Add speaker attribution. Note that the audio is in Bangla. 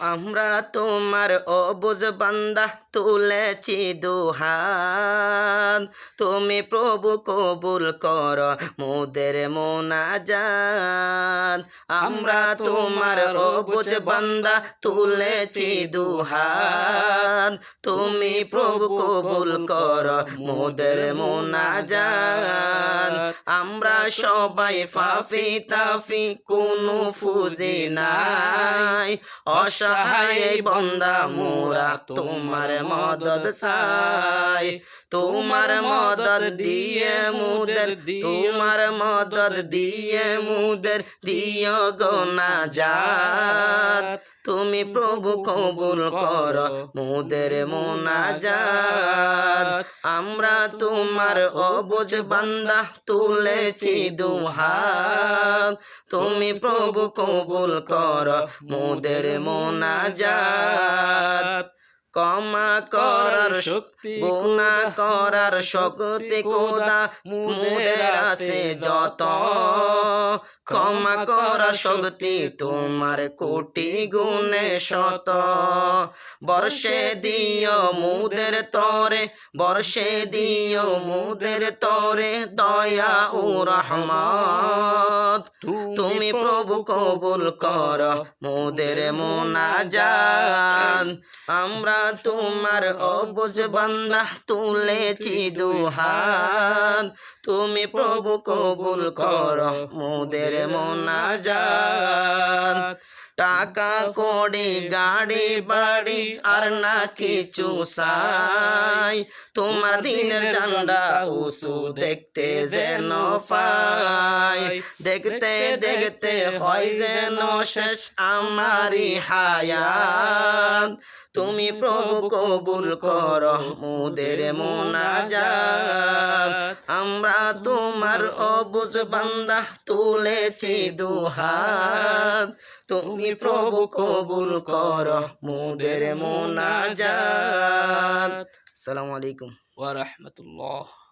Speaker 1: আমরা তোমার অবুজ বান্দা তুলেছি দুহাত। তুমি প্রভু কবুল কর মোদের মোনাজাত। আমরা তোমার অবুজ বান্দা তুলেছি দুহাত। তুমি প্রভু কবুল কর মোদের মোনাজাত। আমরা সবাই ফাফি তাফি কোনো ফুজি নাই। অসহায় বন্দা মোরা তোমার মদত চাই। তোমার মদত দিয়ে মুদের তোমার মদত দিয়ে মুদের দিও গোনা যাত তুমি প্রভু কবুল কর, মুদের মোনাজাত। আমরা তোমার অবুজ বান্দা তুলেছি দুহাত। তুমি প্রভু কবুল কর, মুদের মোনাজাত। ক্ষমা করার শক্তি গুণা করার শক্তি কোদা মুদের আছে যত। ক্ষমা করার শক্তি তোমার কোটি গুণে শত। বর্ষে দিও মুদের তরে বর্ষে দিও মুদের তরে। দয়া ও রহমত। তুমি প্রভু কবুল কর মোদের মোনাজান আমরা তোমার অবুজ বান্দা তুলেছি দুহাত। তুমি প্রভু কবুল কর মোদের মোনাজান টাকা কড়ি গাড়ি, বাড়ি আর না কিছু সাই তোমার দিনের জান্ডা উসু দেখতে যেন পাই। দেখতে দেখতে হয় যেন শেষ আমারি হায়াত। তুমি প্রভু কবুল কর, মুদের মোনাজাত। আমরা তোমার অবুজ বান্দা তুলেছি দুহাত। তুমি প্রভু কবুল কর মুদের মোনাজাত। আসসালামু আলাইকুম।
Speaker 2: ওয়া রাহমাতুল্লাহ।